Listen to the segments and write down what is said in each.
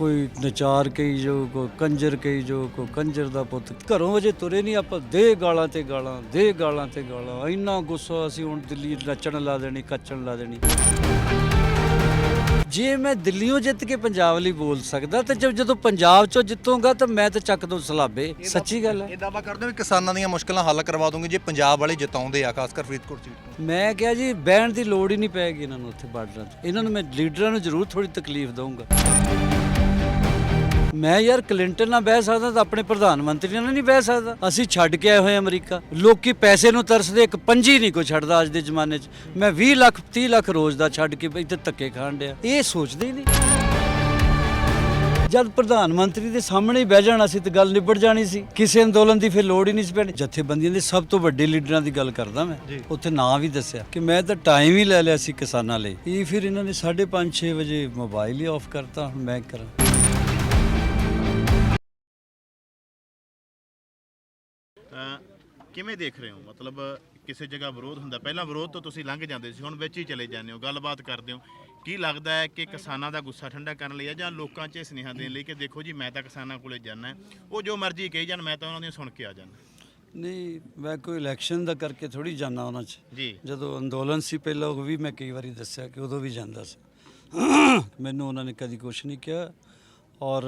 ਕੋਈ ਨਚਾਰ ਕਹੀ ਜੋ ਕੋਈ ਕੰਜਰ ਕਹੀ ਜੋ ਕੋਈ ਕੰਜਰ ਦਾ ਪੁੱਤ। ਘਰੋਂ ਅਜੇ ਤੁਰੇ ਨਹੀਂ ਆਪਾਂ ਦੇ ਗਾਲਾਂ ਤੇ ਗਾਲਾਂ ਦੇ ਗਾਲਾਂ ਤੇ ਗਾਲਾਂ। ਇੰਨਾ ਗੁੱਸਾ ਅਸੀਂ ਹੁਣ ਦਿੱਲੀ ਨੱਚਣ ਲਾ ਦੇਣੀ ਕੱਚਣ ਲਾ ਦੇਣੀ। ਜੇ ਮੈਂ ਦਿੱਲੀੋਂ ਜਿੱਤ ਕੇ ਪੰਜਾਬ ਲਈ ਬੋਲ ਸਕਦਾ ਤੇ ਜਦ- ਜਦੋਂ ਪੰਜਾਬ ਚੋਂ ਜਿੱਤੂਗਾ ਤਾਂ ਮੈਂ ਤਾਂ ਚੱਕ ਦੋ ਸਲਾਬੇ। ਸੱਚੀ ਗੱਲ ਹੈ। ਇਹ ਦਾਵਾ ਕਰਦੇ ਹੋ ਕਿ ਕਿਸਾਨਾਂ ਦੀਆਂ ਮੁਸ਼ਕਲਾਂ ਹੱਲ ਕਰਵਾ ਦੋਗੇ ਜੇ ਪੰਜਾਬ ਵਾਲੇ ਜਿਤਾਉਂਦੇ ਆ ਖਾਸ ਕਰ ਫਰੀਦਕੋਟ ਸੀਟ ਤੋਂ ਮੈਂ ਕਿਹਾ ਜੀ ਬਹਿਣ ਦੀ ਲੋੜ ਹੀ ਨਹੀਂ ਪੈਗੀ ਇਹਨਾਂ ਨੂੰ ਉੱਥੇ ਬਾਰਡਰਾਂ ਤੇ। ਇਹਨਾਂ ਨੂੰ ਮੈਂ ਲੀਡਰਾਂ ਨੂੰ ਜ਼ਰੂਰ ਥੋੜੀ ਤਕਲੀਫ ਦਊਂਗਾ। ਮੈਂ ਯਾਰ ਕਲਿੰਟਨ ਨਾਲ ਬਹਿ ਸਕਦਾ ਤਾਂ ਆਪਣੇ ਪ੍ਰਧਾਨ ਮੰਤਰੀ ਨਾਲ ਨਹੀਂ ਬਹਿ ਸਕਦਾ। ਅਸੀਂ ਛੱਡ ਕੇ ਆਏ ਹੋਏ ਅਮਰੀਕਾ। ਲੋਕੀ ਪੈਸੇ ਨੂੰ ਤਰਸਦੇ ਇੱਕ ਪੰਜੀ ਨਹੀਂ ਕੋਈ ਛੱਡਦਾ ਅੱਜ ਦੇ ਜ਼ਮਾਨੇ 'ਚ। ਮੈਂ 20 ਲੱਖ 30 ਲੱਖ ਰੋਜ਼ ਦਾ ਛੱਡ ਕੇ ਇੱਥੇ ਧੱਕੇ ਖਾਣ ਡਿਆ। ਇਹ ਸੋਚਦੇ ਹੀ ਨਹੀਂ। ਜਦ ਪ੍ਰਧਾਨ ਮੰਤਰੀ ਦੇ ਸਾਹਮਣੇ ਹੀ ਬਹਿ ਜਾਣਾ ਸੀ ਤੇ ਗੱਲ ਨਿਬੜ ਜਾਣੀ ਸੀ। ਕਿਸੇ ਅੰਦੋਲਨ ਦੀ ਫਿਰ ਲੋੜ ਹੀ ਨਹੀਂ ਸੀ ਪੈਣੀ। ਜਥੇਬੰਦੀਆਂ ਦੇ ਸਭ ਤੋਂ ਵੱਡੇ ਲੀਡਰਾਂ ਦੀ ਗੱਲ ਕਰਦਾ ਮੈਂ। ਉੱਥੇ ਨਾਂ ਵੀ ਦੱਸਿਆ ਕਿ ਮੈਂ ਤਾਂ ਟਾਈਮ ਹੀ ਲੈ ਲਿਆ ਸੀ ਕਿਸਾਨਾਂ ਲਈ। ਇਹ ਫਿਰ ਇਹਨਾਂ ਨੇ 5:30 6 ਵਜੇ ਮੋਬਾਈਲ ਹੀ ਆਫ ਕਰਤਾ ਹੁਣ ਮੈਂ ਕੀ ਕਰਾਂ? ਕਿਵੇਂ ਦੇਖ ਰਹੇ ਹੋ? ਮਤਲਬ ਕਿਸੇ ਜਗ੍ਹਾ ਵਿਰੋਧ ਹੁੰਦਾ। ਪਹਿਲਾਂ ਵਿਰੋਧ ਤੋਂ ਤੁਸੀਂ ਲੰਘ ਜਾਂਦੇ ਸੀ ਹੁਣ ਵਿੱਚ ਹੀ ਚਲੇ ਜਾਂਦੇ ਹੋ ਗੱਲਬਾਤ ਕਰਦੇ ਹੋ। ਕੀ ਲੱਗਦਾ ਹੈ ਕਿ ਕਿਸਾਨਾਂ ਦਾ ਗੁੱਸਾ ਠੰਡਾ ਕਰਨ ਲਈ ਹੈ ਜਾਂ ਲੋਕਾਂ 'ਚ ਸੁਨੇਹਾ ਦੇਣ ਲਈ ਕਿ ਦੇਖੋ ਜੀ ਮੈਂ ਤਾਂ ਕਿਸਾਨਾਂ ਕੋਲੇ ਜਾਣਾ ਉਹ ਜੋ ਮਰਜ਼ੀ ਕਹੀ ਜਾਣ ਮੈਂ ਤਾਂ ਉਹਨਾਂ ਦੀਆਂ ਸੁਣ ਕੇ ਆ ਜਾਣਾ ਨਹੀਂ ਮੈਂ ਕੋਈ ਇਲੈਕਸ਼ਨ ਦਾ ਕਰਕੇ ਥੋੜੀ ਜਾਣਾ ਉਹਨਾਂ 'ਚ। ਜੀ। ਜਦੋਂ ਅੰਦੋਲਨ ਸੀ ਪਹਿਲਾਂ ਉਹ ਵੀ ਮੈਂ ਕਈ ਵਾਰੀ ਦੱਸਿਆ ਕਿ ਉਦੋਂ ਵੀ ਜਾਂਦਾ ਸੀ। ਮੈਨੂੰ ਉਹਨਾਂ ਨੇ ਕਦੀ ਕੁਝ ਨਹੀਂ ਕਿਹਾ। ਔਰ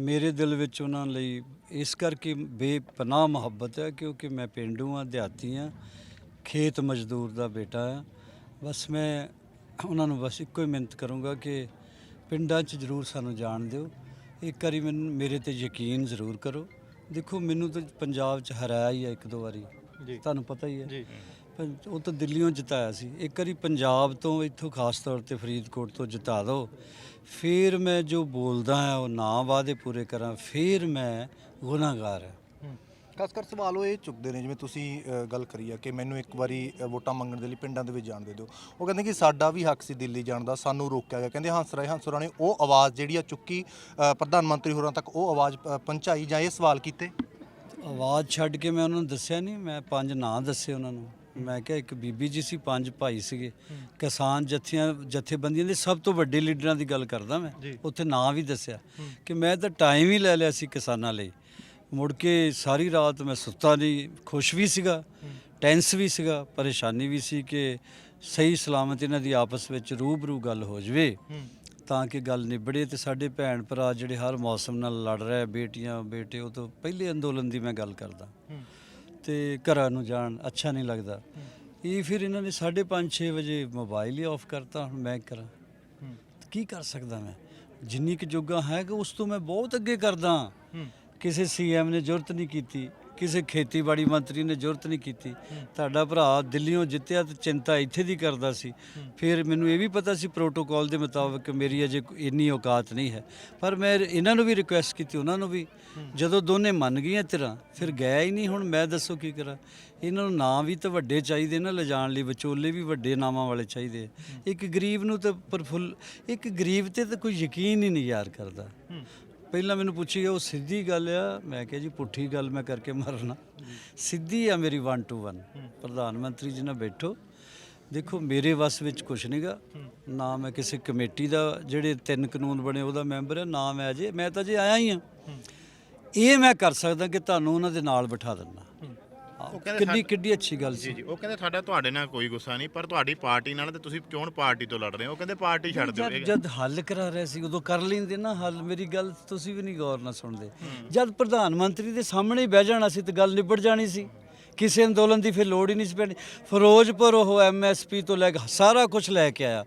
ਮੇਰੇ ਦਿਲ ਵਿੱਚ ਉਹਨਾਂ ਲਈ ਇਸ ਕਰਕੇ ਬੇਪਨਾਹ ਮੁਹੱਬਤ ਹੈ ਕਿਉਂਕਿ ਮੈਂ ਪਿੰਡੂ ਆ ਦਿਹਾਤੀ ਆ ਖੇਤ ਮਜ਼ਦੂਰ ਦਾ ਬੇਟਾ ਆ ਬਸ ਮੈਂ ਉਹਨਾਂ ਨੂੰ ਬਸ ਇੱਕੋ ਹੀ ਮਿਹਨਤ ਕਰੂੰਗਾ ਕਿ ਪਿੰਡਾਂ 'ਚ ਜ਼ਰੂਰ ਸਾਨੂੰ ਜਾਣ ਦਿਓ। ਇੱਕ ਵਾਰੀ ਮੈਨੂੰ ਮੇਰੇ ਤੇ ਯਕੀਨ ਜ਼ਰੂਰ ਕਰੋ। ਦੇਖੋ ਮੈਨੂੰ ਤਾਂ ਪੰਜਾਬ 'ਚ ਹਰਾਇਆ ਹੀ ਹੈ ਇੱਕ ਦੋ ਵਾਰੀ। ਤੁਹਾਨੂੰ ਪਤਾ ਹੀ ਹੈ। ਜੀ। ਪੰ- ਉਹ ਤਾਂ ਦਿੱਲੀੋਂ ਜਿਤਾਇਆ ਸੀ। ਇੱਕ ਵਾਰੀ ਪੰਜਾਬ ਤੋਂ ਇੱਥੋਂ ਖਾਸ ਤੌਰ ਤੇ ਫਰੀਦਕੋਟ ਤੋਂ ਜਿਤਾ ਦਿਓ ਫਿਰ ਮੈਂ ਜੋ ਬੋਲਦਾ ਹਾਂ ਉਹ ਨਾ ਵਾਅਦੇ ਪੂਰੇ ਕਰਾਂ ਫਿਰ ਮੈਂ ਗੁਨਾਹਗਾਰ ਹਾਂ। ਖਾਸ ਕਰ ਸਵਾਲ ਉਹ ਇਹ ਚੁੱਕਦੇ ਨੇ ਜਿਵੇਂ ਤੁਸੀਂ ਅ, ਗੱਲ ਕਰੀ ਆ ਕਿ ਮੈਨੂੰ ਇੱਕ ਵਾਰੀ ਅ, ਵੋਟਾਂ ਮੰਗਣ ਦੇ ਲਈ ਪਿੰਡਾਂ ਦੇ ਵਿੱਚ ਜਾਣ ਦੇ ਦਿਓ। ਉਹ ਕਹਿੰਦੇ ਕਿ ਸਾਡਾ ਵੀ ਹੱਕ ਸੀ ਦਿੱਲੀ ਜਾਣ ਦਾ ਸਾਨੂੰ ਰੋਕਿਆ ਗਿਆ। ਕਹਿੰਦੇ ਹੰਸਰਾਏ ਹੰਸਰਾ ਨੇ ਉਹ ਆਵਾਜ਼ ਜਿਹੜੀ ਆ ਚੁੱਕੀ ਅ, ਪ੍ਰਧਾਨ ਮੰਤਰੀ ਹੋਰਾਂ ਤੱਕ ਉਹ ਆਵਾਜ਼ ਅ, ਪਹੁੰਚਾਈ ਜਾਂ ਇਹ ਸਵਾਲ ਕੀਤੇ? ਆਵਾਜ਼ ਛੱਡ ਕੇ ਮੈਂ ਉਹਨਾਂ ਨੂੰ ਦੱਸਿਆ ਨਹੀਂ ਮੈਂ ਪੰਜ ਨਾਂ ਦੱਸੇ ਉਹਨਾਂ ਨੂੰ। ਮੈਂ ਕਿਹਾ ਇੱਕ ਬੀਬੀ ਜੀ ਸੀ ਪੰਜ ਭਾਈ ਸੀਗੇ। ਕਿਸਾਨ ਜਥੀਆਂ ਜਥੇਬੰਦੀਆਂ ਦੇ ਸਭ ਤੋਂ ਵੱਡੇ ਲੀਡਰਾਂ ਦੀ ਗੱਲ ਕਰਦਾ ਮੈਂ। ਉੱਥੇ ਨਾਂ ਵੀ ਦੱਸਿਆ ਕਿ ਮੈਂ ਤਾਂ ਟਾਈਮ ਹੀ ਲੈ ਲਿਆ ਸੀ ਕਿਸਾਨਾਂ ਲਈ। ਮੁੜ ਕੇ ਸਾਰੀ ਰਾਤ ਮੈਂ ਸੁੱਤਾ ਨਹੀਂ ਖੁਸ਼ ਵੀ ਸੀਗਾ ਟੈਂਸ ਵੀ ਸੀਗਾ ਪਰੇਸ਼ਾਨੀ ਵੀ ਸੀ ਕਿ ਸਹੀ ਸਲਾਮਤ ਇਹਨਾਂ ਦੀ ਆਪਸ ਵਿੱਚ ਰੂਬਰੂ ਗੱਲ ਹੋ ਜਵੇ। ਤਾਂ ਕਿ ਗੱਲ ਨਿਬੜੇ ਤੇ ਸਾਡੇ ਭੈਣ ਭਰਾ ਜਿਹੜੇ ਹਰ ਮੌਸਮ ਨਾਲ ਲੜ ਰਹੇ ਬੇਟੀਆਂ ਬੇਟੇ ਉਹ ਤੋਂ ਪਹਿਲੇ ਅੰਦੋਲਨ ਦੀ ਮੈਂ ਗੱਲ ਕਰਦਾ। ਤੇ ਘਰਾਂ ਨੂੰ ਜਾਣ ਅੱਛਾ ਨਹੀਂ ਲੱਗਦਾ। ਇਹ ਫਿਰ ਇਹਨਾਂ ਨੇ 5:30 6 ਵਜੇ ਮੋਬਾਈਲ ਹੀ ਆਫ ਕਰਤਾ ਹੁਣ ਮੈਂ ਕਰਾਂ। ਕੀ ਕਰ ਸਕਦਾ ਮੈਂ? ਜਿੰਨੀ ਕੁ ਜੋਗਾ ਹੈ ਕਿ ਉਸ ਤੋਂ ਮੈਂ ਬਹੁਤ ਅੱਗੇ ਕਰਦਾ। ਕਿਸੇ ਸੀਐਮ ਨੇ ਜ਼ਰੂਰਤ ਨਹੀਂ ਕੀਤੀ। ਕਿਸੇ ਖੇਤੀਬਾੜੀ ਮੰਤਰੀ ਨੇ ਜ਼ਰੂਰਤ ਨਹੀਂ ਕੀਤੀ। ਤੁਹਾਡਾ ਭਰਾ ਦਿੱਲੀੋਂ ਜਿੱਤਿਆ ਤੇ ਚਿੰਤਾ ਇੱਥੇ ਦੀ ਕਰਦਾ ਸੀ। ਫਿਰ ਮੈਨੂੰ ਇਹ ਵੀ ਪਤਾ ਸੀ ਪ੍ਰੋਟੋਕਾਲ ਦੇ ਮੁਤਾਬਕ ਮੇਰੀ ਅਜੇ ਇੰਨੀ ਔਕਾਤ ਨਹੀਂ ਹੈ। ਪਰ ਮੈਂ ਇਹਨਾਂ ਨੂੰ ਵੀ ਰਿਕੁਐਸਟ ਕੀਤੀ, ਉਹਨਾਂ ਨੂੰ ਵੀ। ਜਦੋਂ ਦੋਨੇ ਮੰਨ ਗਈਆਂ ਤੇਰਾ ਫਿਰ ਗਿਆ ਹੀ ਨਹੀਂ, ਹੁਣ ਮੈਂ ਦੱਸੋ ਕੀ ਕਰਾਂ? ਇਹਨਾਂ ਨੂੰ ਨਾਂ ਵੀ ਤਾਂ ਵੱਡੇ ਚਾਹੀਦੇ ਨਾ, ਲਿਜਾਣ ਲਈ ਵਿਚੋਲੇ ਵੀ ਵੱਡੇ ਨਾਮਾਂ ਵਾਲੇ ਚਾਹੀਦੇ ਇੱਕ ਗਰੀਬ ਨੂੰ ਤਾਂ ਪ੍ਰਫੁੱਲ ਇੱਕ ਗਰੀਬ ਤੇ ਤਾਂ ਕੋਈ ਯਕੀਨ ਹੀ ਨਹੀਂ ਯਾਰ ਕਰਦਾ। ਪਹਿਲਾਂ ਮੈਨੂੰ ਪੁੱਛੀ ਉਹ ਸਿੱਧੀ ਗੱਲ ਆ। ਮੈਂ ਕਿਹਾ ਜੀ, ਪੁੱਠੀ ਗੱਲ ਮੈਂ ਕਰਕੇ ਮਰਨਾ। ਸਿੱਧੀ ਆ ਮੇਰੀ 1 ਟੂ 1 ਪ੍ਰਧਾਨ ਮੰਤਰੀ ਜੀ ਨਾਲ ਬੈਠੋ। ਦੇਖੋ, ਮੇਰੇ ਵੱਸ ਵਿੱਚ ਕੁਝ ਨਹੀਂਗਾ ਨਾ ਮੈਂ ਕਿਸੇ ਕਮੇਟੀ ਦਾ, ਜਿਹੜੇ ਤਿੰਨ ਕਾਨੂੰਨ ਬਣੇ ਉਹਦਾ ਮੈਂਬਰ ਆ, ਨਾ ਮੈਂ ਅਜੇ। ਮੈਂ ਤਾਂ ਜੇ ਆਇਆ ਹੀ ਆ। ਇਹ ਮੈਂ ਕਰ ਸਕਦਾ ਕਿ ਤੁਹਾਨੂੰ ਉਹਨਾਂ ਦੇ ਨਾਲ ਬਿਠਾ ਦਿੰਦਾ। ਉਹ ਕਹਿੰਦੇ ਕਿੰਨੀ ਕਿੱਡੀ ਅੱਛੀ ਗੱਲ ਜੀ ਸੀ। ਜੀ ਉਹ ਕਹਿੰਦੇ ਸਾਡਾ ਤੁਹਾਡੇ ਨਾਲ ਕੋਈ ਗੁੱਸਾ ਨਹੀਂ ਪਰ ਤੁਹਾਡੀ ਪਾਰਟੀ ਨਾਲ ਤੇ ਤੁਸੀਂ ਚੋਣ ਪਾਰਟੀ ਤੋਂ ਲੜ ਰਹੇ ਹੋ? ਉਹ ਕਹਿੰਦੇ ਪਾਰਟੀ ਛੱਡ ਦਿਓ ਜਦ ਜਦ ਹੱਲ ਕਰਾ ਰਹੇ ਸੀ ਉਦੋਂ ਕਰ ਲੈਂਦੇ ਨਾ ਹੱਲ। ਮੇਰੀ ਗੱਲ ਤੁਸੀਂ ਵੀ ਨਹੀਂ ਗੌਰ ਨਾਲ ਸੁਣਦੇ। ਜਦ ਪ੍ਰਧਾਨ ਮੰਤਰੀ ਦੇ ਸਾਹਮਣੇ ਹੀ ਬਹਿ ਜਾਣਾ ਸੀ ਤੇ ਗੱਲ ਨਿਬੜ ਜਾਣੀ ਸੀ ਕਿਸੇ ਅੰਦੋਲਨ ਦੀ ਫਿਰ ਲੋੜ ਹੀ ਨਹੀਂ ਸੀ ਪੈਣੀ। ਫਿਰੋਜ਼ਪੁਰ ਉਹ ਐਮਐਸਪੀ ਤੋਂ ਲੈ ਕੇ ਸਾਰਾ ਕੁਝ ਲੈ ਕੇ ਆਇਆ।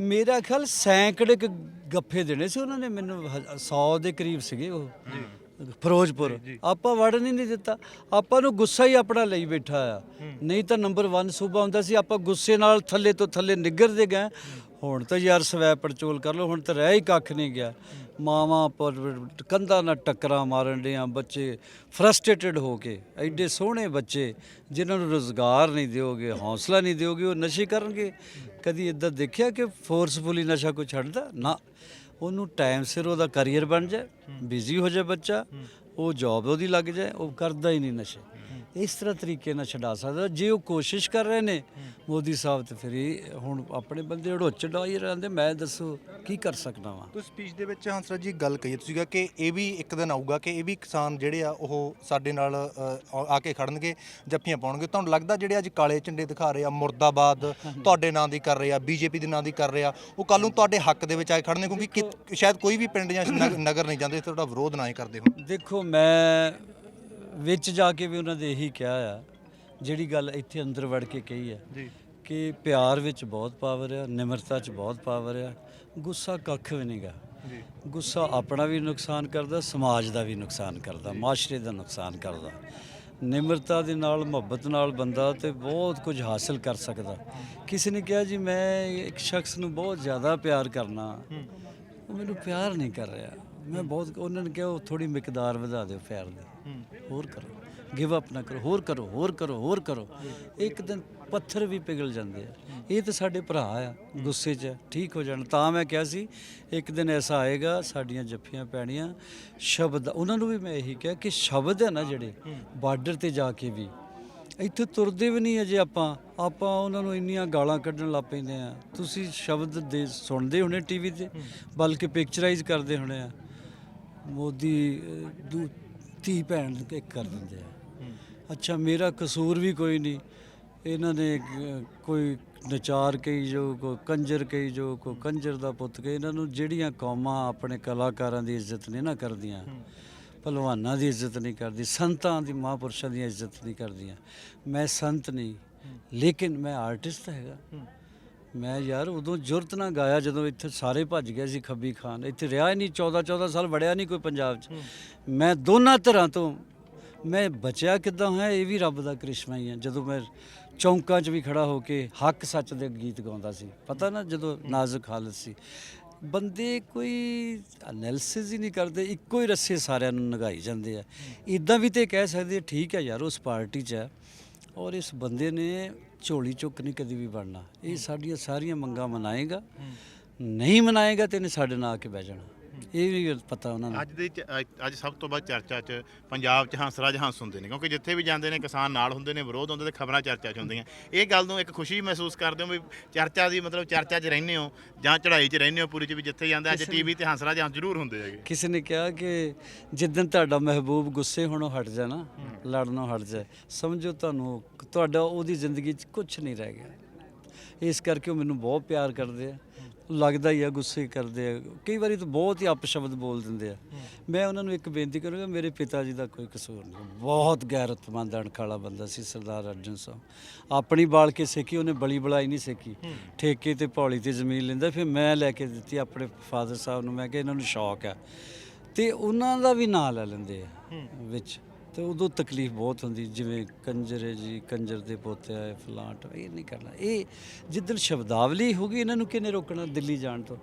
ਮੇਰਾ ਖਿਆਲ ਸੈਂਕੜੇ ਕੁ ਗੱਫੇ ਦੇਣੇ ਸੀ ਉਹਨਾਂ ਨੇ। ਮੈਨੂੰ 100 ਦੇ ਕਰੀਬ ਸੀਗੇ ਉਹ। ਫਿਰੋਜ਼ਪੁਰ। ਆਪਾਂ ਵੜਨ ਹੀ ਨਹੀਂ ਦਿੱਤਾ। ਆਪਾਂ ਨੂੰ ਗੁੱਸਾ ਹੀ ਆਪਣਾ ਲਈ ਬੈਠਾ ਆ। ਨਹੀਂ ਤਾਂ ਨੰਬਰ 1 ਸੂਬਾ ਹੁੰਦਾ ਸੀ ਆਪਾਂ ਗੁੱਸੇ ਨਾਲ ਥੱਲੇ ਤੋਂ ਥੱਲੇ ਨਿੱਗਰਦੇ ਗਏ। ਹੁਣ ਤਾਂ ਯਾਰ ਸਵੈ ਪੜਚੋਲ ਕਰ ਲਓ ਹੁਣ ਤਾਂ ਰਹਿ ਹੀ ਕੱਖ ਨਹੀਂ ਗਿਆ। ਮਾਵਾਂ ਪਰ ਕੰਧਾਂ ਨਾਲ ਟੱਕਰਾਂ ਮਾਰਨ ਡਿਆਂ ਬੱਚੇ ਫਰਸਟ੍ਰੇਟਡ ਹੋ ਕੇ। ਐਡੇ ਸੋਹਣੇ ਬੱਚੇ ਜਿਨ੍ਹਾਂ ਨੂੰ ਰੋਜ਼ਗਾਰ ਨਹੀਂ ਦਿਓਗੇ ਹੌਸਲਾ ਨਹੀਂ ਦਿਓਗੇ ਉਹ ਨਸ਼ੇ ਕਰਨਗੇ। ਕਦੀ ਇਦਾਂ ਦੇਖਿਆ ਕਿ ਫੋਰਸਫੁਲੀ ਨਸ਼ਾ ਕੋਈ ਛੱਡਦਾ? ਨਾ। ਉਹਨੂੰ ਟਾਈਮ ਸਿਰ ਉਹਦਾ ਕੈਰੀਅਰ ਬਣ ਜਾਏ ਬਿਜ਼ੀ ਹੋ ਜਾਏ ਬੱਚਾ ਉਹ ਜੌਬ ਉਹਦੀ ਲੱਗ ਜਾਏ ਉਹ ਕਰਦਾ ਹੀ ਨਹੀਂ ਨਸ਼ੇ। ਇਸ ਤਰ੍ਹਾਂ ਤਰੀਕੇ ਨਾਲ ਛਡਾ ਸਕਦਾ। ਜੇ ਉਹ ਕੋਸ਼ਿਸ਼ ਕਰ ਰਹੇ ਨੇ ਮੋਦੀ ਸਾਹਿਬ ਤੇ ਫਿਰ ਇਹ ਹੁਣ ਆਪਣੇ ਬੰਦੇ ਢੋਚ ਡਾਈ ਰਹਿੰਦੇ ਮੈਂ ਦੱਸੋ ਕੀ ਕਰ ਸਕਦਾ ਵਾਂ? ਤੁਸੀਂ ਸਪੀਚ ਦੇ ਵਿੱਚ ਹੰਸਰਾਜ ਜੀ ਗੱਲ ਕਹੀ ਤੁਸੀਂ ਕਿ ਇਹ ਵੀ ਇੱਕ ਦਿਨ ਆਊਗਾ ਕਿ ਇਹ ਵੀ ਕਿਸਾਨ ਜਿਹੜੇ ਆ ਉਹ ਸਾਡੇ ਨਾਲ ਆ ਕੇ ਖੜਨਗੇ ਜੱਫੀਆਂ ਪਾਉਣਗੇ। ਤੁਹਾਨੂੰ ਲੱਗਦਾ ਜਿਹੜੇ ਅੱਜ ਕਾਲੇ ਝੰਡੇ ਦਿਖਾ ਰਹੇ ਆ ਮੁਰਦਾਬਾਦ ਤੁਹਾਡੇ ਨਾਂ ਦੀ ਕਰ ਰਹੇ ਆ ਬੀਜੇਪੀ ਦੇ ਨਾਂ ਦੀ ਕਰ ਰਹੇ ਆ ਉਹ ਕੱਲ ਨੂੰ ਤੁਹਾਡੇ ਹੱਕ ਦੇ ਵਿੱਚ ਆ ਕੇ ਖੜਨੇ? ਕਿਉਂਕਿ ਸ਼ਾਇਦ ਕੋਈ ਵੀ ਪਿੰਡ ਜਾਂ ਨਗ- ਨਗਰ ਨਹੀਂ ਜਾਂਦੇ ਤੁਹਾਡਾ ਵਿਰੋਧ ਨਾ ਹੀ ਕਰਦੇ ਹੋ ਦੇਖੋ ਮੈਂ ਵਿੱਚ ਜਾ ਕੇ ਵੀ ਉਹਨਾਂ ਦੇ ਇਹੀ ਕਿਹਾ ਆ ਜਿਹੜੀ ਗੱਲ ਇੱਥੇ ਅੰਦਰ ਵੜ ਕੇ ਕਹੀ ਹੈ ਜੀ। ਕਿ ਪਿਆਰ ਵਿੱਚ ਬਹੁਤ ਪਾਵਰ ਆ ਨਿਮਰਤਾ 'ਚ ਬਹੁਤ ਪਾਵਰ ਆ ਗੁੱਸਾ ਕੱਖ ਵੀ ਨਹੀਂਗਾ ਜੀ। ਗੁੱਸਾ ਆਪਣਾ ਵੀ ਨੁਕਸਾਨ ਕਰਦਾ ਸਮਾਜ ਦਾ ਵੀ ਨੁਕਸਾਨ ਕਰਦਾ ਮਾਸ਼ਰੇ ਦਾ ਨੁਕਸਾਨ ਕਰਦਾ। ਨਿਮਰਤਾ ਦੇ ਨਾਲ ਮੁਹੱਬਤ ਨਾਲ ਬੰਦਾ ਤੇ ਬਹੁਤ ਕੁਝ ਹਾਸਲ ਕਰ ਸਕਦਾ। ਕਿਸੇ ਨੇ ਕਿਹਾ ਜੀ ਮੈਂ ਇੱਕ ਸ਼ਖਸ ਨੂੰ ਬਹੁਤ ਜ਼ਿਆਦਾ ਪਿਆਰ ਕਰਨਾ ਉਹ ਮੈਨੂੰ ਪਿਆਰ ਨਹੀਂ ਕਰ ਰਿਹਾ। ਮੈਂ ਬਹੁਤ ਉਹਨਾਂ ਨੇ ਕਿਹਾ ਉਹ ਥੋੜੀ ਮਿਕਦਾਰ ਵਧਾ ਦਿਓ ਪਿਆਰ ਦੀ। ਹੋਰ ਕਰੋ। ਗਿਵ ਅਪ ਨਾ ਕਰੋ, ਹੋਰ ਕਰੋ ਹੋਰ ਕਰੋ ਹੋਰ ਕਰੋ। ਇੱਕ ਦਿਨ ਪੱਥਰ ਵੀ ਪਿਘਲ ਜਾਂਦੇ ਆ। ਇਹ ਤਾਂ ਸਾਡੇ ਭਰਾ ਆ, ਗੁੱਸੇ 'ਚ ਠੀਕ ਹੋ ਜਾਣ। ਤਾਂ ਮੈਂ ਕਿਹਾ ਸੀ, ਇੱਕ ਦਿਨ ਐਸਾ ਆਏਗਾ, ਸਾਡੀਆਂ ਜੱਫੀਆਂ ਪੈਣੀਆਂ, ਸ਼ਬਦ, ਉਹਨਾਂ ਨੂੰ ਵੀ ਮੈਂ ਇਹੀ ਕਿਹਾ ਕਿ ਸ਼ਬਦ ਹੈ ਨਾ ਜਿਹੜੇ, ਬਾਰਡਰ ਤੇ ਜਾ ਕੇ ਵੀ। ਇੱਥੇ ਤੁਰਦੇ ਵੀ ਨਹੀਂ ਅਜੇ ਆਪਾਂ ਆਪਾਂ ਉਹਨਾਂ ਨੂੰ ਇੰਨੀਆਂ ਗਾਲਾਂ ਕੱਢਣ ਲੱਗ ਪੈਂਦੇ ਆ। ਤੁਸੀਂ ਸ਼ਬਦ ਦੇ, ਸੁਣਦੇ ਹੋਣੇ ਟੀਵੀ ਤੇ, ਬਲਕਿ ਪਿਕਚਰਾਈਜ਼ ਕਰਦੇ ਹੋਣੇ ਆ। ਮੋਦੀ ਦੂ ਧੀ ਭੈਣ ਇੱਕ ਕਰ ਦਿੰਦੇ ਆ। ਅੱਛਾ, ਮੇਰਾ ਕਸੂਰ ਵੀ ਕੋਈ ਨਹੀਂ। ਇਹਨਾਂ ਨੇ ਕੋਈ ਨਚਾਰ ਕਹੀ ਜੋ ਕੋ ਕੰਜਰ ਕਹੀ ਜੋ ਕੋ ਕੰਜਰ ਦਾ ਪੁੱਤ ਕਹੀ। ਇਹਨਾਂ ਨੂੰ ਜਿਹੜੀਆਂ ਕੌਮਾਂ ਆਪਣੇ ਕਲਾਕਾਰਾਂ ਦੀ ਇੱਜ਼ਤ ਨਹੀਂ ਨਾ ਕਰਦੀਆਂ, ਭਲਵਾਨਾਂ ਦੀ ਇੱਜ਼ਤ ਨਹੀਂ ਕਰਦੀ, ਸੰਤਾਂ ਦੀ, ਮਹਾਂਪੁਰਸ਼ਾਂ ਦੀ ਇੱਜ਼ਤ ਨਹੀਂ ਕਰਦੀਆਂ। ਮੈਂ ਸੰਤ ਨਹੀਂ, ਲੇਕਿਨ ਮੈਂ ਆਰਟਿਸਟ ਹੈਗਾ। ਮੈਂ ਯਾਰ ਉਦੋਂ ਜੁਰਤ ਨਾਲ ਗਾਇਆ ਜਦੋਂ ਇੱਥੇ ਸਾਰੇ ਭੱਜ ਗਏ ਸੀ ਖੱਬੀ ਖਾਨ। ਇੱਥੇ ਰਿਹਾ ਹੀ ਨਹੀਂ 14 14 ਸਾਲ ਵੜਿਆ ਨਹੀਂ ਕੋਈ ਪੰਜਾਬ 'ਚ। ਮੈਂ ਦੋਨਾਂ ਤਰ੍ਹਾਂ ਤੋਂ ਮੈਂ ਬਚਿਆ ਕਿੱਦਾਂ ਹੋਇਆ ਇਹ ਵੀ ਰੱਬ ਦਾ ਕ੍ਰਿਸ਼ਮਾ ਹੀ ਹੈ। ਜਦੋਂ ਮੈਂ ਚੌਂਕਾਂ 'ਚ ਵੀ ਖੜਾ ਹੋ ਕੇ ਹੱਕ ਸੱਚ ਦੇ ਗੀਤ ਗਾਉਂਦਾ ਸੀ। ਪਤਾ ਨਾ ਜਦੋਂ ਨਾਜ਼ੁਕ ਹਾਲਤ ਸੀ। ਬੰਦੇ ਕੋਈ ਐਨਾਲਿਸਿਸ ਹੀ ਨਹੀਂ ਕਰਦੇ ਇੱਕੋ ਹੀ ਰੱਸੇ ਸਾਰਿਆਂ ਨੂੰ ਨਗਾਈ ਜਾਂਦੇ ਆ। ਇਦਾਂ ਵੀ ਤੇ ਕਹਿ ਸਕਦੇ ਠੀਕ ਹੈ ਯਾਰ ਉਸ ਪਾਰਟੀ 'ਚ ਹੈ। ਔਰ ਇਸ ਬੰਦੇ ਨੇ ਝੋਲੀ ਚੁੱਕ ਨਹੀਂ ਕਦੀ ਵੀ ਬਣਨਾ। ਇਹ ਸਾਡੀਆਂ ਸਾਰੀਆਂ ਮੰਗਾਂ ਮਨਾਏਗਾ। ਨਹੀਂ ਮਨਾਏਗਾ ਤੇ ਇਹਨੇ ਸਾਡੇ ਨਾਲ ਆ ਕੇ ਬਹਿ ਜਾਣਾ। ਇਹ ਵੀ ਪਤਾ ਉਹਨਾਂ ਨੂੰ। ਅੱਜ ਦੇ ਚ- ਅੱਜ- ਅੱਜ ਸਭ ਤੋਂ ਵੱਧ ਚਰਚਾ 'ਚ ਪੰਜਾਬ 'ਚ ਹੰਸਰਾਜ ਹੰਸ ਹੁੰਦੇ ਨੇ ਕਿਉਂਕਿ ਜਿੱਥੇ ਵੀ ਜਾਂਦੇ ਨੇ ਕਿਸਾਨ ਨਾਲ ਹੁੰਦੇ ਨੇ ਵਿਰੋਧ ਹੁੰਦੇ ਤੇ ਖਬਰਾਂ ਚਰਚਾ 'ਚ ਹੁੰਦੀਆਂ। ਇਹ ਗੱਲ ਨੂੰ ਇੱਕ ਖੁਸ਼ੀ ਮਹਿਸੂਸ ਕਰਦੇ ਹੋ ਵੀ ਚਰਚਾ ਦੀ ਮਤਲਬ ਚਰਚਾ 'ਚ ਰਹਿੰਦੇ ਹੋ ਜਾਂ ਚੜ੍ਹਾਈ 'ਚ ਰਹਿੰਦੇ ਹੋ ਪੂਰੀ 'ਚ ਵੀ ਜਿੱਥੇ ਜਾਂਦੇ ਅੱਜ ਟੀਵੀ ਤੇ ਹੰਸਰਾਜ ਹੰਸ ਜ਼ਰੂਰ ਹੁੰਦੇ ਹੈਗੇ। ਕਿਸੇ ਨੇ ਕਿਹਾ ਕਿ ਜਿੱਦਨ ਤੁਹਾਡਾ ਮਹਿਬੂਬ ਗੁੱਸੇ ਹੋਣੋਂ ਹਟ ਜਾਣਾ ਲੜਨੋਂ ਹਟ ਜਾਏ ਸਮਝੋ ਤੁਹਾਨੂੰ ਤੁਹਾਡਾ ਉਹਦੀ ਜ਼ਿੰਦਗੀ 'ਚ ਕੁਝ ਨਹੀਂ ਰਹਿ ਗਿਆ। ਇਸ ਕਰਕੇ ਉਹ ਮੈਨੂੰ ਬਹੁਤ ਪਿਆਰ ਕਰਦੇ ਆ। ਲੱਗਦਾ ਹੀ ਆ ਗੁੱਸੇ ਕਰਦੇ ਆ। ਕਈ ਵਾਰੀ ਤਾਂ ਬਹੁਤ ਹੀ ਅਪਸ਼ਬਦ ਬੋਲ ਦਿੰਦੇ ਆ। ਮੈਂ ਉਹਨਾਂ ਨੂੰ ਇੱਕ ਬੇਨਤੀ ਕਰੂੰਗਾ ਮੇਰੇ ਪਿਤਾ ਜੀ ਦਾ ਕੋਈ ਕਸੂਰ ਨਹੀਂ। ਬਹੁਤ ਗੈਰਤਮੰਦ ਅਣਖਾਲਾ ਬੰਦਾ ਸੀ ਸਰਦਾਰ ਅਰਜਨ ਸਾਹਿਬ ਆਪਣੀ ਬਾਲ ਕੇ ਸਿੱਖੀ ਉਹਨੇ ਬਲੀ ਬਲਾਈ ਨਹੀਂ ਸਿੱਖੀ ਠੇਕੇ ਤੇ ਪੌਲੀ ਤੇ ਜ਼ਮੀਨ ਲੈਂਦਾ ਫਿਰ ਮੈਂ ਲੈ ਕੇ ਦਿੱਤੀ ਆਪਣੇ ਫਾਦਰ ਸਾਹਿਬ ਨੂੰ। ਮੈਂ ਕਿਹਾ ਇਹਨਾਂ ਨੂੰ ਸ਼ੌਕ ਆ। ਤੇ ਉਹਨਾਂ ਦਾ ਵੀ ਨਾਂ ਲੈ ਲੈਂਦੇ ਆ ਵਿੱਚ। ਤੇ ਉਦੋਂ ਤਕਲੀਫ ਬਹੁਤ ਹੁੰਦੀ, ਜਿਵੇਂ ਕੰਜਰ ਹੈ ਜੀ, ਕੰਜਰ ਦੇ ਪੋਤੇ ਆਏ, ਫਲਾਂਟ, ਇਹ ਨਹੀਂ ਕਰਨਾ। ਇਹ ਜਿੱਦਣ ਸ਼ਬਦਾਵਲੀ ਹੋ ਗਈ, ਇਹਨਾਂ ਨੂੰ ਕਿਹਨੇ ਰੋਕਣਾ ਦਿੱਲੀ ਜਾਣ ਤੋਂ?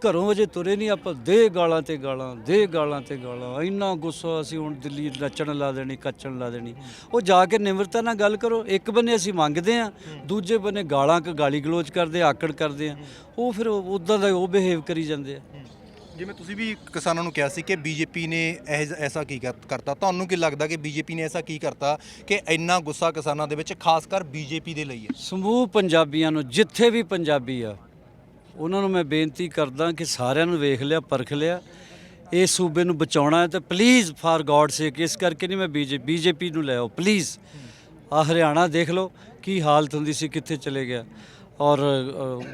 ਘਰੋਂ ਅਜੇ ਤੁਰੇ ਨਹੀਂ ਆਪਾਂ, ਦੇ ਗਾਲਾਂ ਤੇ ਗਾਲਾਂ, ਦੇ ਗਾਲਾਂ ਤੇ ਗਾਲਾਂ, ਇੰਨਾ ਗੁੱਸਾ ਅਸੀਂ ਹੁਣ ਦਿੱਲੀ ਨੱਚਣ ਲਾ ਦੇਣੀ, ਕੱਚਣ ਲਾ ਦੇਣੀ। ਉਹ ਜਾ ਕੇ ਨਿਮਰਤਾ ਨਾਲ ਗੱਲ ਕਰੋ, ਇੱਕ ਬੰਨੇ ਅਸੀਂ ਮੰਗਦੇ ਆ ਦੂਜੇ ਬੰਨੇ ਗਾਲਾਂ ਕ ਗਾਲੀ ਗਲੋਚ ਕਰਦੇ, ਆਕੜ ਕਰਦੇ ਆ ਉਹ ਫਿਰ ਉਦਾਂ ਦਾ ਉਹ ਬਿਹੇਵ ਕਰੀ ਜਾਂਦੇ ਆ। ਜਿਵੇਂ ਤੁਸੀਂ ਵੀ ਕਿਸਾਨਾਂ ਨੂੰ ਕਿਹਾ ਸੀ ਕਿ ਬੀਜੇਪੀ ਨੇ ਇਹ ਐਸਾ ਕੀ ਕਰ- ਕਰਤਾ, ਤੁਹਾਨੂੰ ਕੀ ਲੱਗਦਾ ਕਿ ਬੀਜੇਪੀ ਨੇ ਐਸਾ ਕੀ ਕਰਤਾ ਕਿ ਇੰਨਾ ਗੁੱਸਾ ਕਿਸਾਨਾਂ ਦੇ ਵਿੱਚ, ਖਾਸ ਕਰ ਬੀਜੇਪੀ ਦੇ ਲਈ ਹੈ? ਸਮੂਹ ਪੰਜਾਬੀਆਂ ਨੂੰ, ਜਿੱਥੇ ਵੀ ਪੰਜਾਬੀ ਆ, ਉਹਨਾਂ ਨੂੰ ਮੈਂ ਬੇਨਤੀ ਕਰਦਾ ਕਿ ਸਾਰਿਆਂ ਨੂੰ ਵੇਖ ਲਿਆ, ਪਰਖ ਲਿਆ, ਇਹ ਸੂਬੇ ਨੂੰ ਬਚਾਉਣਾ ਹੈ ਤਾਂ ਪਲੀਜ਼ ਫਾਰ ਗੋਡ ਸੇਕ ਇਸ ਕਰਕੇ ਨਹੀਂ ਮੈਂ ਬੀਜੇ ਬੀਜੇਪੀ ਨੂੰ ਲੈ ਆਓ ਪਲੀਜ਼ ਆ ਹਰਿਆਣਾ ਦੇਖ ਲਓ, ਕੀ ਹਾਲਤ ਹੁੰਦੀ ਸੀ, ਕਿੱਥੇ ਚਲੇ ਗਿਆ। ਔਰ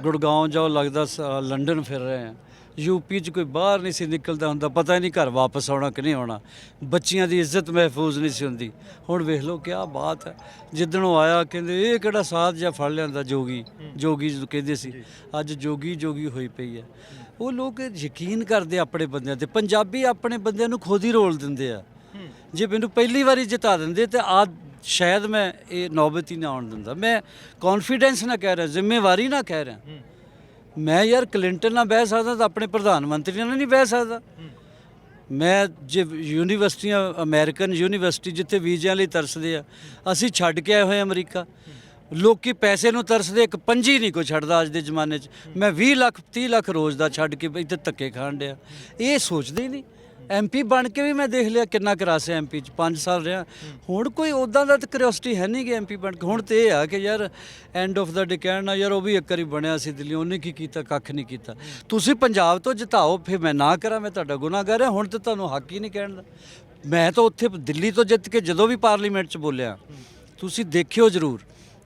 ਗੁੜਗਾਉਂ ਜਾਓ, ਲੱਗਦਾ ਲੰਡਨ ਫਿਰ ਰਹੇ ਆ। ਯੂਪੀ 'ਚ ਕੋਈ ਬਾਹਰ ਨਹੀਂ ਸੀ ਨਿਕਲਦਾ ਹੁੰਦਾ, ਪਤਾ ਹੀ ਨਹੀਂ ਘਰ ਵਾਪਸ ਆਉਣਾ ਕਿ ਨਹੀਂ ਆਉਣਾ। ਬੱਚਿਆਂ ਦੀ ਇੱਜ਼ਤ ਮਹਿਫੂਜ਼ ਨਹੀਂ ਸੀ ਹੁੰਦੀ। ਹੁਣ ਵੇਖ ਲਓ, ਕਿਆ ਬਾਤ ਹੈ। ਜਿੱਦਣ ਉਹ ਆਇਆ, ਕਹਿੰਦੇ, ਇਹ ਕਿਹੜਾ ਸਾਧ ਜਿਹਾ ਫੜ ਲਿਆਂਦਾ ਜੋਗੀ? ਜੋਗੀ ਜਿਹਨੂੰ ਕਹਿੰਦੇ ਸੀ, ਅੱਜ ਜੋਗੀ ਜੋਗੀ ਹੋਈ ਪਈ ਹੈ। ਉਹ ਲੋਕ ਯਕੀਨ ਕਰਦੇ ਆਪਣੇ ਬੰਦਿਆਂ ਤੇ। ਪੰਜਾਬੀ ਆਪਣੇ ਬੰਦਿਆਂ ਨੂੰ ਖੁਦ ਹੀ ਰੋਲ ਦਿੰਦੇ ਆ। ਜੇ ਮੈਨੂੰ ਪਹਿਲੀ ਵਾਰੀ ਜਿਤਾ ਦਿੰਦੇ ਤੇ ਆ ਸ਼ਾਇਦ ਮੈਂ ਇਹ ਨੌਬਤ ਹੀ ਨਾ ਆਉਣ ਦਿੰਦਾ। ਮੈਂ ਕੌਨਫੀਡੈਂਸ ਨਾਲ ਕਹਿ ਰਿਹਾ ਜ਼ਿੰਮੇਵਾਰੀ ਨਾਲ ਕਹਿ ਰਿਹਾ। ਮੈਂ ਯਾਰ ਕਲਿੰਟਨ ਨਾਲ ਬਹਿ ਸਕਦਾ ਤਾਂ ਆਪਣੇ ਪ੍ਰਧਾਨ ਮੰਤਰੀ ਨਾਲ ਨਹੀਂ ਬਹਿ ਸਕਦਾ। ਮੈਂ ਜੇ ਯੂਨੀਵਰਸਿਟੀਆਂ ਅਮਰੀਕਨ ਯੂਨੀਵਰਸਿਟੀ ਜਿੱਥੇ ਵੀਜ਼ਿਆਂ ਲਈ ਤਰਸਦੇ ਆ ਅਸੀਂ ਛੱਡ ਕੇ ਆਏ ਹੋਏ ਅਮਰੀਕਾ। ਲੋਕੀ ਪੈਸੇ ਨੂੰ ਤਰਸਦੇ ਇੱਕ ਪੰਜੀ ਨਹੀਂ ਕੋਈ ਛੱਡਦਾ ਅੱਜ ਦੇ ਜ਼ਮਾਨੇ 'ਚ। ਮੈਂ 20 ਲੱਖ 30 ਲੱਖ ਰੋਜ਼ ਦਾ ਛੱਡ ਕੇ ਇੱਥੇ ਧੱਕੇ ਖਾਣ ਡਿਆ। ਇਹ ਸੋਚਦੇ ਹੀ ਨਹੀਂ। ਐਮਪੀ ਬਣ ਕੇ ਵੀ ਮੈਂ ਦੇਖ ਲਿਆ ਕਿੰਨਾ ਕਰਾਸਿਆ ਐਮਪੀ ਚ 5 ਸਾਲ ਰਿਹਾ। ਹੁਣ ਕੋਈ ਉਦਾਂ ਦਾ ਤਾਂ ਕਿਉਰਿਓਸਿਟੀ ਹੈ ਨਹੀਂ ਕਿ ਐਮਪੀ ਬਣ ਕੇ। ਹੁਣ ਤੇ ਇਹ ਆ ਕਿ ਯਾਰ ਐਂਡ ਆਫ ਦਾ ਡੇ ਕਹਿਣਾ ਯਾਰ ਉਹ ਵੀ ਇੱਕ ਵਾਰੀ ਬਣਿਆ ਸੀ ਦਿੱਲੀ, ਉਹਨੇ ਕੀ ਕੀਤਾ, ਕੱਖ ਨਹੀਂ ਕੀਤਾ। ਤੁਸੀਂ ਪੰਜਾਬ ਤੋਂ ਜਿਤਾਓ, ਫਿਰ ਮੈਂ ਨਾ ਕਰਾਂ, ਮੈਂ ਤੁਹਾਡਾ ਗੁਨਾਹਗਾਰ ਹਾਂ, ਹੁਣ ਤੇ ਤੁਹਾਨੂੰ ਹੱਕ ਹੀ ਨਹੀਂ ਕਹਿਣ ਦਾ। ਮੈਂ ਤਾਂ ਉੱਥੇ ਦਿੱਲੀ ਤੋਂ ਜਿੱਤ ਕੇ ਜਦੋਂ ਵੀ ਪਾਰਲੀਮੈਂਟ 'ਚ ਬੋਲਿਆ, ਤੁਸੀਂ ਦੇਖਿਓ ਜ਼ਰੂਰ।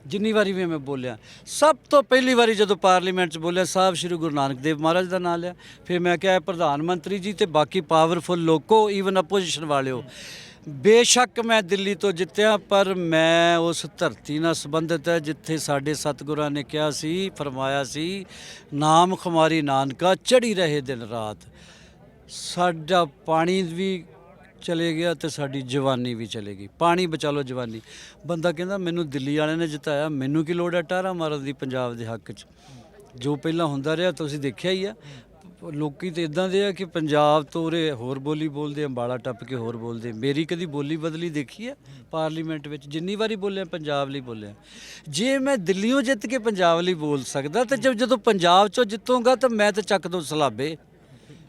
ਜਿੰਨੀ ਵਾਰੀ ਵੀ ਮੈਂ ਬੋਲਿਆ, ਸਭ ਤੋਂ ਪਹਿਲੀ ਵਾਰੀ ਜਦੋਂ ਪਾਰਲੀਮੈਂਟ 'ਚ ਬੋਲਿਆ, ਸਾਹਿਬ ਸ੍ਰੀ ਗੁਰੂ ਨਾਨਕ ਦੇਵ ਮਹਾਰਾਜ ਦਾ ਨਾਮ ਲਿਆ। ਫਿਰ ਮੈਂ ਕਿਹਾ ਪ੍ਰਧਾਨ ਮੰਤਰੀ ਜੀ ਤੇ ਬਾਕੀ ਪਾਵਰਫੁਲ ਲੋਕੋ ਈਵਨ ਅਪੋਜੀਸ਼ਨ ਵਾਲਿਓ। ਬੇਸ਼ੱਕ ਮੈਂ ਦਿੱਲੀ ਤੋਂ ਜਿੱਤਿਆ, ਪਰ ਮੈਂ ਉਸ ਧਰਤੀ ਨਾਲ ਸੰਬੰਧਿਤ ਹੈ, ਜਿੱਥੇ ਸਾਡੇ ਸਤਿਗੁਰਾਂ ਨੇ ਕਿਹਾ ਸੀ, ਫਰਮਾਇਆ ਸੀ, ਨਾਮ ਖੁਮਾਰੀ ਨਾਨਕਾ ਚੜੀ ਰਹੇ ਦਿਨ ਰਾਤ। ਸਾਡਾ ਪਾਣੀ ਵੀ ਚਲੇ ਗਿਆ ਤੇ ਸਾਡੀ ਜਵਾਨੀ ਵੀ ਚਲੇ ਗਈ। ਪਾਣੀ ਬਚਾ ਲਓ ਜਵਾਨੀ। ਬੰਦਾ ਕਹਿੰਦਾ, ਮੈਨੂੰ ਦਿੱਲੀ ਵਾਲਿਆਂ ਨੇ ਜਿਤਾਇਆ। ਮੈਨੂੰ ਕੀ ਲੋੜ ਹੈ ਟਾਰਾ ਮਾਰਨ ਦੀ ਪੰਜਾਬ ਦੇ ਹੱਕ 'ਚ? ਜੋ ਪਹਿਲਾਂ ਹੁੰਦਾ ਰਿਹਾ ਤੁਸੀਂ ਦੇਖਿਆ ਹੀ ਆ। ਲੋਕੀ ਤੇ ਇਦਾਂ ਦੇ ਆ ਕਿ ਪੰਜਾਬ ਤੋਂ ਉਰੇ ਹੋਰ ਬੋਲੀ ਬੋਲਦੇ ਅੰਬਾਲਾ ਟੱਪ ਕੇ ਹੋਰ ਬੋਲਦੇ ਮੇਰੀ ਕਦੀ ਬੋਲੀ ਬਦਲੀ ਦੇਖੀ ਹੈ ਪਾਰਲੀਮੈਂਟ ਵਿੱਚ। ਜਿੰਨੀ ਵਾਰੀ ਬੋਲਿਆ, ਪੰਜਾਬ ਲਈ ਬੋਲਿਆ। ਜੇ ਮੈਂ ਦਿੱਲੀੋਂ ਜਿੱਤ ਕੇ ਪੰਜਾਬ ਲਈ ਬੋਲ ਸਕਦਾ, ਤੇ ਜਦ ਜਦੋਂ ਪੰਜਾਬ ਚੋਂ ਜਿੱਤੂੰਗਾ, ਤਾਂ ਮੈਂ ਤਾਂ ਚੱਕ ਦੋ ਸਲਾਬੇ।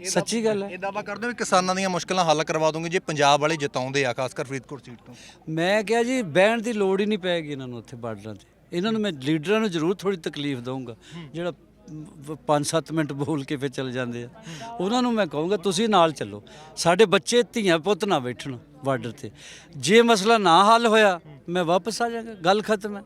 ਸੱਚੀ ਗੱਲ ਹੈ। ਇਹ ਦਾਵਾ ਕਰਦੇ ਹੋ ਵੀ ਕਿਸਾਨਾਂ ਦੀਆਂ ਮੁਸ਼ਕਲਾਂ ਹੱਲ ਕਰਵਾ ਦੋਗੇ ਜੇ ਪੰਜਾਬ ਵਾਲੇ ਜਿਤਾਉਂਦੇ ਆ ਖਾਸ ਕਰ ਫਰੀਦਕੋਟ ਸੀਟ ਤੋਂ। ਮੈਂ ਕਿਹਾ ਜੀ ਬਹਿਣ ਦੀ ਲੋੜ ਹੀ ਨਹੀਂ ਪੈਗੀ ਇਹਨਾਂ ਨੂੰ ਉੱਥੇ ਬਾਰਡਰਾਂ ਤੇ। ਇਹਨਾਂ ਨੂੰ ਮੈਂ ਲੀਡਰਾਂ ਨੂੰ ਜ਼ਰੂਰ ਥੋੜੀ ਤਕਲੀਫ ਦਊਂਗਾ। ਜਿਹੜਾ 5-7 ਮਿੰਟ ਬੋਲ ਕੇ ਫਿਰ ਚਲੇ ਜਾਂਦੇ ਆ। ਉਹਨਾਂ ਨੂੰ ਮੈਂ ਕਹੂੰਗਾ ਤੁਸੀਂ ਨਾਲ ਚੱਲੋ। ਸਾਡੇ ਬੱਚੇ ਧੀਆਂ ਪੁੱਤ ਨਾ ਬੈਠਣ ਬਾਰਡਰ ਤੇ। ਜੇ ਮਸਲਾ ਨਾ ਹੱਲ ਹੋਇਆ ਮੈਂ ਵਾਪਸ ਆ ਜਾਵਾਂਗਾ। ਗੱਲ ਖਤਮ ਹੈ।